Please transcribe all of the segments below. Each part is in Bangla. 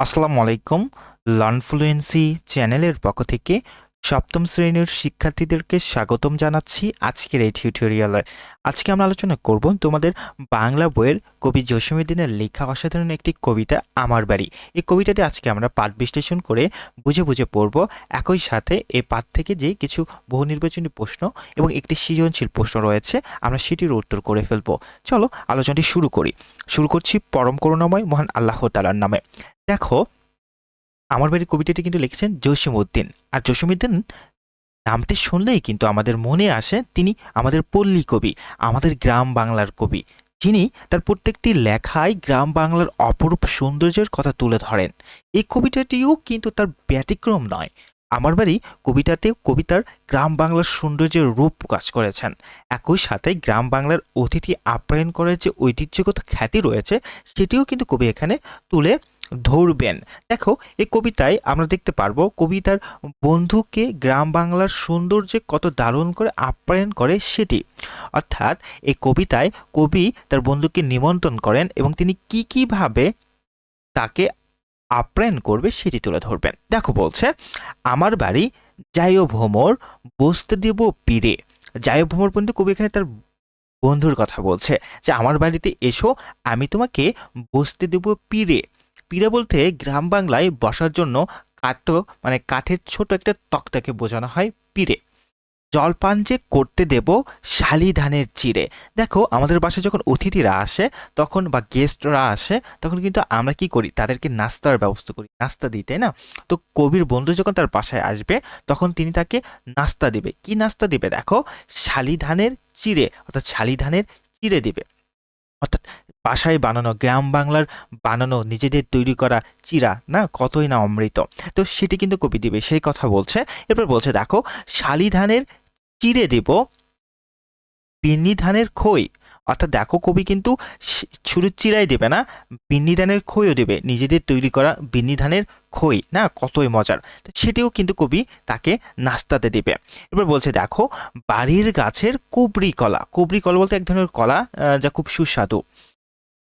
আসসালামু আলাইকুম। লার্নফ্লুয়েন্সি চ্যানেলের পক্ষ থেকে সপ্তম শ্রেণির শিক্ষার্থীদেরকে স্বাগতম জানাচ্ছি আজকের এই টিউটোরিয়ালে। আজকে আমরা আলোচনা করব তোমাদের বাংলা বইয়ের কবি জসীমউদ্দিনের লেখা অসাধারণ একটি কবিতা, আমার বাড়ি। এই কবিতাটি আজকে আমরা পাঠ বিশ্লেষণ করে বুঝে বুঝে পড়ব। একই সাথে এই পাঠ থেকে যে কিছু বহু নির্বাচনী প্রশ্ন এবং একটি সৃজনশীল প্রশ্ন রয়েছে, আমরা সেটির উত্তর করে ফেলব। চলো আলোচনাটি শুরু করি। শুরু করছি পরম করুণাময় মহান আল্লাহ তালার নামে। দেখো, আমার বাড়ির কবিতাটি কিন্তু লিখেছেন জসীমউদ্দিন। আর জসীমউদ্দিন নামটি শুনলেই কিন্তু আমাদের মনে আসে তিনি আমাদের পল্লী কবি, আমাদের গ্রাম বাংলার কবি। যিনি তার প্রত্যেকটি লেখায় গ্রাম বাংলার অপরূপ সৌন্দর্যের কথা তুলে ধরেন। এই কবিতাটিও কিন্তু তার ব্যতিক্রম নয়। আমার বাড়ি কবিতাতে কবিতার গ্রাম বাংলার সৌন্দর্যের রূপ প্রকাশ করেছেন। একই সাথে গ্রাম বাংলার অতিথি আপ্যায়ন করার যে ঐতিহ্যগত খ্যাতি রয়েছে, সেটিও কিন্তু কবি এখানে তুলে ধরবেন। দেখো, এই কবিতায় আমরা দেখতে পারব কবিতার বন্ধুকে গ্রাম বাংলার সৌন্দর্যে কত দারুণ করে আপ্যায়ন করে সেটি। অর্থাৎ এই কবিতায় কবি তার বন্ধুকে নিমন্ত্রণ করেন এবং তিনি কি কীভাবে তাকে আপ্যায়ন করবে সেটি তুলে ধরবেন। দেখো বলছে, আমার বাড়ি যাইও ভ্রমর, বসতে দেব পীরে যাইও ভ্রমর পর্যন্ত কবি এখানে তার বন্ধুর কথা বলছে যে, আমার বাড়িতে এসো, আমি তোমাকে বসতে দেব পীরে পীড়া বলতে গ্রাম বাংলায় বসার জন্য কাঠ মানে কাঠের ছোট একটা তক্তাকে বোঝানো হয় পীড়ে জলপান যে করতে দেব শালি ধানের চিড়ে দেখো, আমাদের বাসায় যখন অতিথিরা আসে, তখন বা গেস্টরা আসে, তখন কিন্তু আমরা কি করি? তাদেরকে নাস্তার ব্যবস্থা করি, নাস্তা দিই, তাই না? তো কবির বন্ধু যখন তার বাসায় আসবে, তখন তিনি তাকে নাস্তা দিবে। কি নাস্তা দিবে? দেখো, শালি ধানের চিড়ে অর্থাৎ শালি ধানের চিড়ে দিবে। অর্থাৎ বাসায় বানানো, গ্রাম বাংলার বানানো, নিজেদের তৈরি করা চিরা, না? কতই না অমৃত। তো সেটি কিন্তু কবি দিবে, সেই কথা বলছে। এরপর বলছে, দেখো, শালি ধানের চিড়ে দেব বিন্নি ধানের খই অর্থাৎ দেখো কবি কিন্তু শি- শুধু চিরাই দেবে না বিন্নি ধানের খইও দেবে, নিজেদের তৈরি করা বিন্নি ধানের খই, না? কতই মজার। তো সেটিও কিন্তু কবি তাকে নাস্তাতে দেবে। এবার বলছে, দেখো, বাড়ির গাছের কুবরি কলা। কুবরি কলা বলতে এক ধরনের কলা যা খুব সুস্বাদু।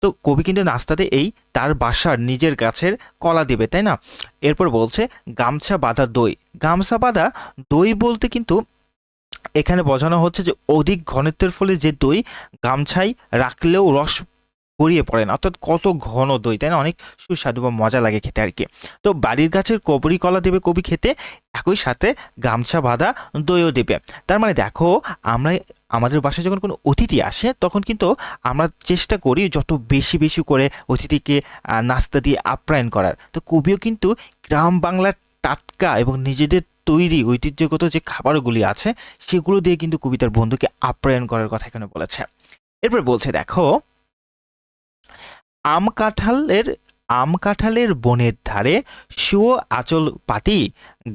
তো কবি কিন্তু নাস্তাতে এই তার বাসার নিজের গাছের কলা দেবে, তাই না? এরপর বলছে, গামছা বাঁধা দই। গামছা বাঁধা দই বলতে কিন্তু এখানে বোঝানো হচ্ছে যে অধিক ঘনত্বের ফলে যে দই গামছায় রাখলেও রস গড়িয়ে পড়ে না। অর্থাৎ কত ঘন দই, তাই না? অনেক সুস্বাদু বা মজা লাগে খেতে আর কি। তো বাড়ির গাছের কবরি কলা দেবে কবি খেতে, একই সাথে গামছা বাঁধা দইও দেবে। তার মানে দেখো, আমরা আমাদের বাসায় যখন কোনো অতিথি আসে, তখন কিন্তু আমরা চেষ্টা করি যত বেশি বেশি করে অতিথিকে নাস্তা দিয়ে আপ্যায়ন করার। তো কবিও কিন্তু গ্রাম বাংলার টাটকা এবং নিজেদের তৈরি ঐতিহ্যগত যে খাবারগুলি আছে, সেগুলো দিয়ে কিন্তু কবিতার বন্ধুকে আপ্যায়ন করার কথা এখানে বলেছে। এরপর বলছে, দেখো, আম কাঁঠালের আম কাঁঠালের বনের ধারে শুয়ো আঁচল পাতি,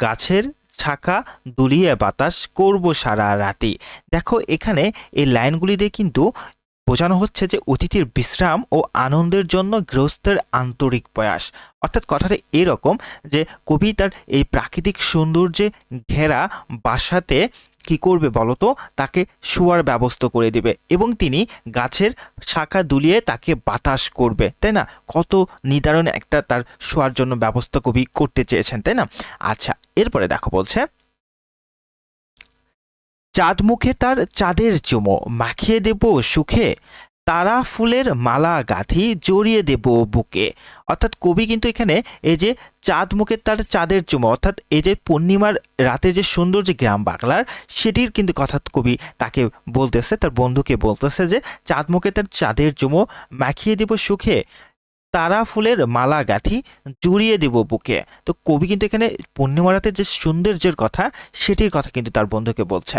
গাছের ছাকা দুলিয়ে বাতাস করব সারা রাতি। দেখো, এখানে এই লাইনগুলি দিয়ে কিন্তু বোঝানো হচ্ছে যে অতিথির বিশ্রাম ও আনন্দের জন্য গৃহস্থের আন্তরিক প্রয়াস। অর্থাৎ কথাটা এরকম যে কবি তার এই প্রাকৃতিক সৌন্দর্যে ঘেরা বাসাতে কি করবে বলতো? তাকে শোয়ার ব্যবস্থা করে দিবে এবং তিনি গাছের শাখা দুলিয়ে তাকে বাতাস করবে, তাই না? কত নিদারণ একটা তার শোয়ার জন্য ব্যবস্থা কবি করতে চেয়েছেন, তাই না? আচ্ছা এরপরে দেখো বলছে চাঁদ মুখে তার চাঁদের চুমো। মাখিয়ে দেব সুখে, তারা ফুলের মালা গাঁথি জড়িয়ে দেব বুকে। অর্থাৎ কবি কিন্তু এখানে এই যে চাঁদ মুখে তার চাঁদের চুমো, অর্থাৎ এই যে পূর্ণিমার রাতে যে সুন্দর যে গ্রাম বাংলার, সেটির কিন্তু কথা কবি তাকে বলতেছে, তার বন্ধুকে বলতেছে যে চাঁদ মুখে তার চাঁদের চুমো, মাখিয়ে দেব সুখে তারা ফুলের মালা গাঁথি জুড়িয়ে দেব বুকে। তো কবি কিন্তু এখানে পূর্ণিমা যে সৌন্দর্যের কথা, সেটির কথা কিন্তু তার বন্ধুকে বলছে।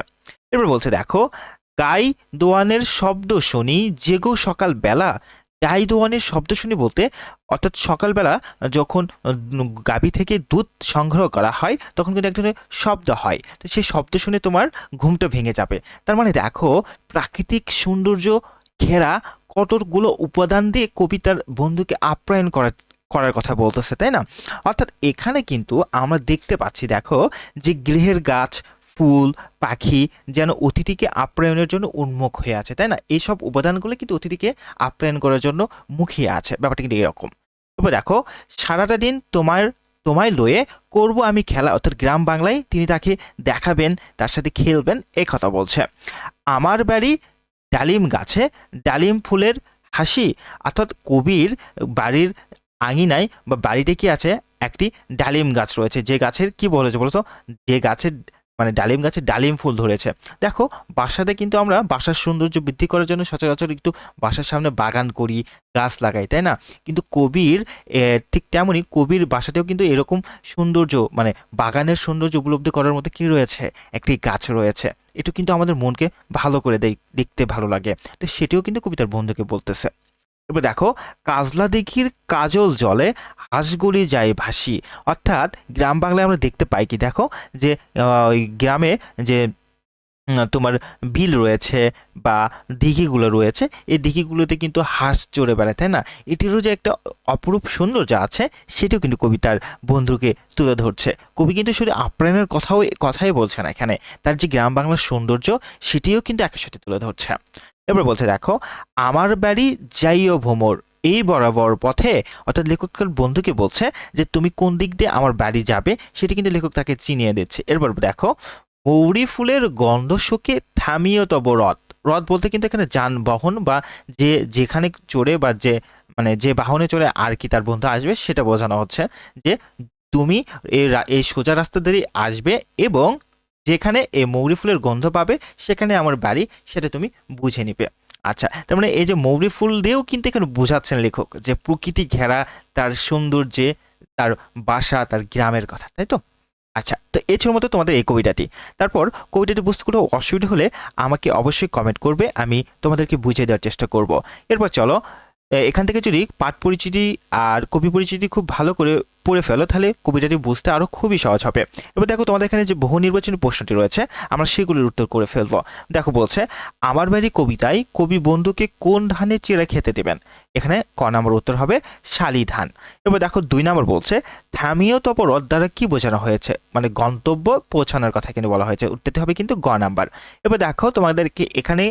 এবার বলছে, দেখো, গাই দোয়ানের শব্দ শুনি, জেগো সকাল বেলা গাই দোয়ানের শব্দ শুনি বলতে, অর্থাৎ সকালবেলা যখন গাভী থেকে দুধ সংগ্রহ করা হয়, তখন কিন্তু এক ধরনের শব্দ হয়। তো সেই শব্দ শুনে তোমার ঘুমটা ভেঙে যাবে। তার মানে দেখো, প্রাকৃতিক সৌন্দর্য ঘেরা কতগুলো উপাদান দিয়ে কবিতার বন্ধুকে আপ্যায়ন করার করার কথা বলতেছে, তাই না? অর্থাৎ এখানে কিন্তু আমরা দেখতে পাচ্ছি, দেখো, যে গৃহের গাছ, ফুল, পাখি যেন অতিথিকে আপ্যায়নের জন্য উন্মুখ হয়ে আছে, তাই না? এইসব উপাদানগুলো কিন্তু অতিথিকে আপ্যায়ন করার জন্য মুখিয়ে আছে, ব্যাপারটা কিন্তু এরকম। তো এবার দেখো, সারাটা দিন তোমার, তোমায় লয়ে করব আমি খেলা, অর্থাৎ গ্রাম বাংলায় তিনি তাকে দেখাবেন, তার সাথে খেলবেন এই কথা বলছে। আমার বাড়ি ডালিম গাছে ডালিম ফুলের হাসি অর্থাৎ কবির বাড়ির আঙিনায় বা বাড়িতে কি আছে? একটি ডালিম গাছ রয়েছে। যে গাছের কি বলেছে বলতো যে গাছের মানে ডালিম গাছে ডালিম ফুল ধরেছে। দেখো, বাসাতে কিন্তু আমরা বাসার সৌন্দর্য বৃদ্ধি করার জন্য সচরাচর একটু বাসার সামনে বাগান করি, গাছ লাগাই, তাই না? কিন্তু কবির ঠিক তেমনই কবির বাসাতেও কিন্তু এরকম সৌন্দর্য মানে বাগানের সৌন্দর্য উপলব্ধি করার মধ্যে কি রয়েছে? একটি গাছ রয়েছে। এটা কিন্তু আমাদের মনকে ভালো করে দেয় দেখতে ভালো লাগে। তো সেটিও কিন্তু কবিতার বন্ধুকে বলতেছে। এবার দেখো, কাজলা দিঘির কাজল জলে হাঁসগুলি যায় ভাসি। অর্থাৎ গ্রাম বাংলায় আমরা দেখতে পাই কি, দেখো, যে ওই গ্রামে যে তোমার বিল রয়েছে বা দিঘিগুলো রয়েছে, এই দিঘিগুলোতে কিন্তু হাঁস চড়ে বেড়ায়, তাই না? এটিরও যে একটা অপরূপ সৌন্দর্য আছে, সেটিও কিন্তু কবিতার বন্ধুকে তুলে ধরছে। কবি কিন্তু শুধু আপ্যায়নের কথাও, কথাই বলছে না এখানে। তার যে গ্রাম বাংলার সৌন্দর্য, সেটিও কিন্তু একের সাথে তুলে ধরছে। এবার বলছে, দেখো, আমার বাড়ি যাইও ভ্রমর এই বরাবর পথে অর্থাৎ লেখকের বন্ধুকে বলছে যে, তুমি কোন দিক দিয়ে আমার বাড়ি যাবে? সেটি কিন্তু লেখক তাকে চিনিয়ে দিচ্ছে। এরপর দেখো, মৌরি ফুলের গন্ধ শুকে থামিও তব রথ। রথ বলতে কিন্তু এখানে যানবাহন বা যে, যেখানে চড়ে বা যে মানে যে বাহনে চড়ে আর কি তার বন্ধু আসবে, সেটা বোঝানো হচ্ছে যে, তুমি এই সোজা রাস্তা দিয়ে আসবে এবং যেখানে এই মৌরি ফুলের গন্ধ পাবে, সেখানে আমার বাড়ি, সেটা তুমি বুঝে নিবে। আচ্ছা তার মানে এই যে মৌরি ফুল দিয়েও কিন্তু এখানে বোঝাচ্ছেন লেখক যে প্রকৃতি ঘেরা তার সৌন্দর্যে, তার বাসা, তার গ্রামের কথা, তাই তো? আচ্ছা তো এই ছিল মতো তোমাদের এই কবিতাটি। তারপর কবিতাটি বুঝতে কোনো অসুবিধা হলে আমাকে অবশ্যই কমেন্ট করবে, আমি তোমাদেরকে বুঝিয়ে দেওয়ার চেষ্টা করব। এরপর চলো এখান থেকে যদি পাঠ পরিচিতি আর কবি পরিচিতি খুব ভালো করে পড়ে ফেলো, তাহলে কবিতাটি বুঝতে আরও খুবই সহজ হবে। এবার দেখো তোমাদের এখানে যে বহু নির্বাচনী প্রশ্নটি রয়েছে, আমরা সেগুলির উত্তর করে ফেলব। দেখো বলছে, আমার বাড়ি কবিতায় কবি বন্ধুকে কোন ধানের চিরা খেতে দেবেন? এখানে ক নম্বর উত্তর হবে, শালি ধান। এবার দেখো দুই নম্বর বলছে থামিও তপরত দ্বারা কি বোঝানো হয়েছে? মানে গন্তব্য পৌঁছানোর কথা কিন্তু বলা হয়েছে, উত্তরটি হবে কিন্তু গ নাম্বার। এবার দেখো তোমাদেরকে এখানে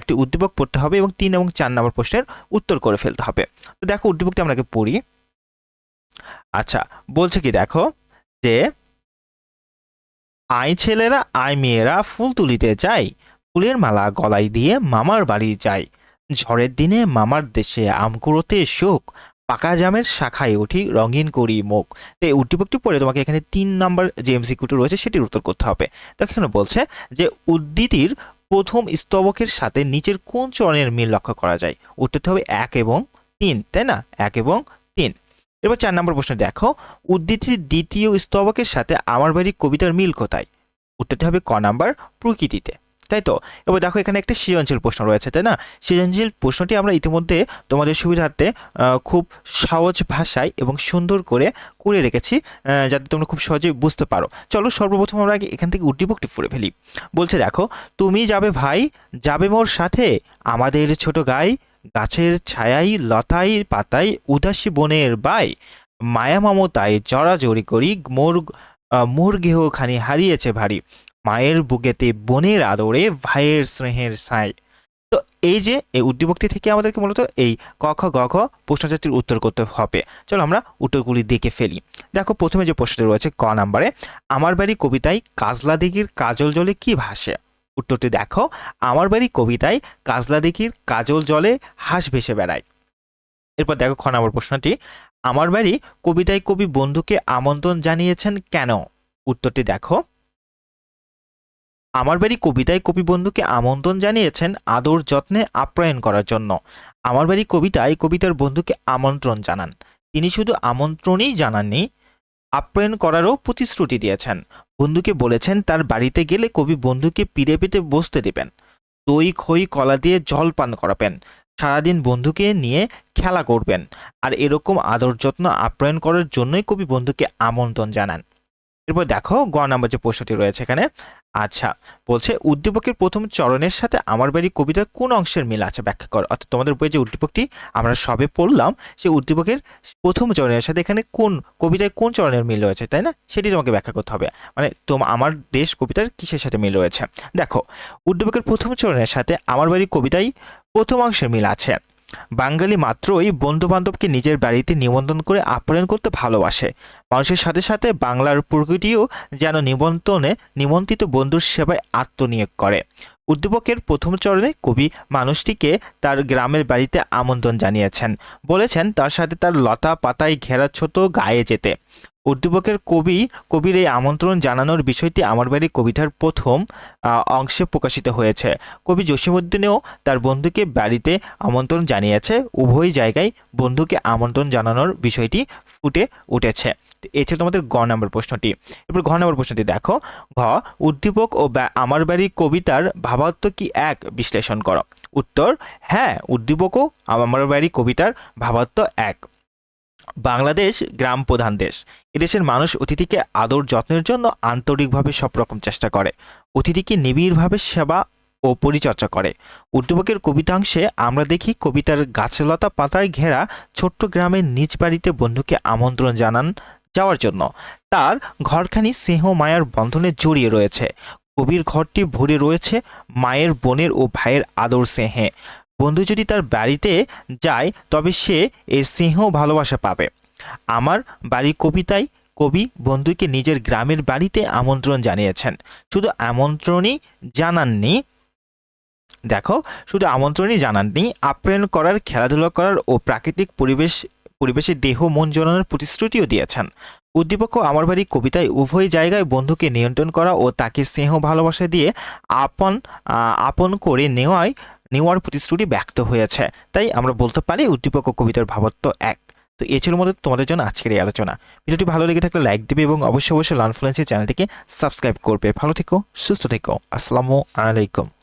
একটি উদ্দীপক পড়তে হবে এবং তিন এবং চার নম্বর প্রশ্নের উত্তর করে ফেলতে হবে। তো দেখো উদ্দীপকটি আমরা পড়ি। আচ্ছা বলছে কি দেখো, যে আই ছেলেরা, আই মেয়েরা ফুল তুলিতে যায়, ফুলের মালা গলায় দিয়ে মামার বাড়ি যায়। ঝড়ের দিনে মামার দেশে আম কুড়োতে শোক, পাকা জামের শাখায় উঠি রঙিন করি মুখ। এই উদ্দীপকটি পড়ে তোমাকে এখানে তিন নাম্বার যে এমসিকিউটি রয়েছে সেটির উত্তর করতে হবে। তো এখানে বলছে যে উদ্ধৃতির প্রথম স্তবকের সাথে নিচের কোন চরণের মিল লক্ষ্য করা যায়? উত্তরটি হবে এক এবং তিন, তাই না? এক এবং এবার চার নম্বর প্রশ্ন, দেখো, উদ্ধৃতির দ্বিতীয় স্তবকের সাথে আমার বাড়ি কবিতার মিল কোথায়? উত্তরটি হবে ক নাম্বার প্রকৃতিতে। তাই তো? এবার দেখো, এখানে একটা সৃজনশীল প্রশ্ন রয়েছে, তাই না? সৃজনশীল প্রশ্নটি আমরা ইতিমধ্যে তোমাদের সুবিধার্থে খুব সহজ ভাষায় এবং সুন্দর করে করে রেখেছি যাতে তোমরা খুব সহজেই বুঝতে পারো। চলো, সর্বপ্রথম আমরা এখান থেকে উদ্দীপকটি পড়ে ফেলি। বলছে, দেখো, তুমি যাবে ভাই, যাবে মোর সাথে, আমাদের ছোট গাই গাছের ছায়াই লতাই পাতাই উদাসী বনের বাই মায়া মমতায় জড়াজড়ি করি মোর মোর গেহখানি হারিয়েছে ভারী। মায়ের বুকেতে বনের আদরে, ভাইয়ের স্নেহের ছাই তো এই যে, এই উদ্দীপকটি থেকে আমাদেরকে মূলত এই ক, খ, গ, ঘ প্রশ্নচারটির উত্তর করতে হবে। চলো আমরা উত্তরগুলি দেখে ফেলি। দেখো, প্রথমে যে প্রশ্নটি রয়েছে ক নাম্বারে, আমার বাড়ি কবিতায় কাজলা দিঘির কাজল জলে কি ভাসে? উত্তরটি দেখো। আমার বাড়ি কবিতায় কাজলা দিঘির কাজল জলে হাঁস ভেসে বেড়ায়। এরপর দেখো খ নম্বর প্রশ্নটি। আমার বাড়ি কবিতায় কবি বন্ধুকে আমন্ত্রণ জানিয়েছেন কেন? উত্তরটি দেখো। আমার বাড়ি কবিতায় কবি বন্ধুকে আমন্ত্রণ জানিয়েছেন আদর যত্নে আপ্যায়ন করার জন্য। আমার বাড়ি কবিতায় কবিতার বন্ধুকে আমন্ত্রণ জানান। তিনি শুধু আমন্ত্রণই জানাননি আপ্যায়ন করারও প্রতিশ্রুতি দিয়েছেন। বন্ধুকে বলেছেন, তার বাড়িতে গেলে কবি বন্ধুকে পিড়ে পেতে বসতে দেবেন। দই, খই, কলা দিয়ে জল পান করাবেন। সারাদিন বন্ধুকে নিয়ে খেলা করবেন। আর এরকম আদর যত্ন আপ্যায়ন করার জন্যই কবি বন্ধুকে আমন্ত্রণ জানান। এরপর দেখো গ নাম্বার যে প্রশ্নটি রয়েছে এখানে আচ্ছা বলছে, উদ্দীপকের প্রথম চরণের সাথে আমার বাড়ি কবিতার কোন অংশের মিল আছে? ব্যাখ্যা কর। অর্থাৎ তোমাদের বইয়ে যে উদ্দীপকটি আমরা সবে পড়লাম, সেই উদ্দীপকের প্রথম চরণের সাথে এখানে কোন কবিতায় কোন চরণের মিল রয়েছে, তাই না? সেটি তোমাকে ব্যাখ্যা করতে হবে। মানে তোম, আমার দেশ কবিতার কিসের সাথে মিল রয়েছে? দেখো, উদ্দীপকের প্রথম চরণের সাথে আমার বাড়ি কবিতায় প্রথম অংশের মিল আছে। বাঙালি মাত্রই বন্ধু বান্ধবকে নিজের বাড়িতে নিমন্ত্রণ করে আপ্যায়ন করতে ভালোবাসে। মানুষের সাথে সাথে বাংলার প্রকৃতিও যেন নিমন্ত্রণে নিমন্ত্রিত বন্ধুর সেবায় আত্মনিয়োগ করে। উদ্দীপকের প্রথম চরণে কবি মানুষটিকে তার গ্রামের বাড়িতে আমন্ত্রণ জানিয়েছেন। বলেছেন তার সাথে তার লতা পাতায় ঘেরা ছোট গায়ে যেতে। উদ্দীপকের কবি, কবির এই আমন্ত্রণ জানানোর বিষয়টি আমার বাড়ি কবিতার প্রথম অংশে প্রকাশিত হয়েছে। কবি জসিমুদ্দিনেও তার বন্ধুকে বাড়িতে আমন্ত্রণ জানিয়েছে। উভয় জায়গায় বন্ধুকে আমন্ত্রণ জানানোর বিষয়টি ফুটে উঠেছে। এই ছিল তোমাদের গ নম্বর প্রশ্নটি। এরপর ঘ নম্বর প্রশ্নটি দেখো। ঘ, উদ্দীপক ও আমার বাড়ি কবিতার ভাবার্থ কি এক? বিশ্লেষণ করো। উত্তর হ্যাঁ উদ্দীপকও আমার বাড়ি কবিতার ভাবার্থ এক। বাংলাদেশ গ্রাম প্রধান দেশ। এদেশের মানুষ অতিথিকে আদর যত্নের জন্য আন্তরিকভাবে সব রকম চেষ্টা করে। অতিথিকে নিবিড়ভাবে সেবা ও পরিচর্যা করে। উদ্দীপকের কবিতাংশে আমরা দেখি কবিতার গাছলতা পাতায় ঘেরা ছোট্ট গ্রামের নিজ বাড়িতে বন্ধুকে আমন্ত্রণ জানান যাওয়ার জন্য। তার ঘরখানি স্নেহ মায়ার বন্ধনে জড়িয়ে রয়েছে। কবির ঘরটি ভরে রয়েছে মায়ের বোনের ও ভাইয়ের আদর স্নেহে। বন্ধু যদি তার বাড়িতে যায়, তবে সে এই স্নেহ ভালোবাসা পাবে। আমার বাড়ি কবিতায় কবি বন্ধুকে নিজের গ্রামের বাড়িতে আমন্ত্রণ জানিয়েছেন। শুধু আমন্ত্রণই জানাননি, দেখো, শুধু আমন্ত্রণই জানাননি, আপ্যায়ন করার, খেলাধুলা করার ও প্রাকৃতিক পরিবেশ, পরিবেশে দেহ, মন জড়ানোর প্রতিশ্রুতিও দিয়েছেন। উদ্দীপক আমার বাড়ি কবিতায় উভয় জায়গায় বন্ধুকে নিয়ন্ত্রণ করা ও তাকে স্নেহ ভালোবাসা দিয়ে আপন আপন করে নেওয়ায় নেওয়ার প্রতিশ্রুতি ব্যক্ত হয়েছে। তাই আমরা বলতে পারি উদ্দীপক ও কবিতার ভাবত্ব এক। তো এ ছিল মধ্যে তোমাদের জন্য আজকের এই আলোচনা। ভিডিওটি ভালো লেগে থাকলে লাইক দেবে এবং অবশ্যই অবশ্যই লানফ্লুয়েন্সি চ্যানেলটিকে সাবস্ক্রাইব করবে। ভালো থেকো, সুস্থ থেকো। আসসালামু আলাইকুম।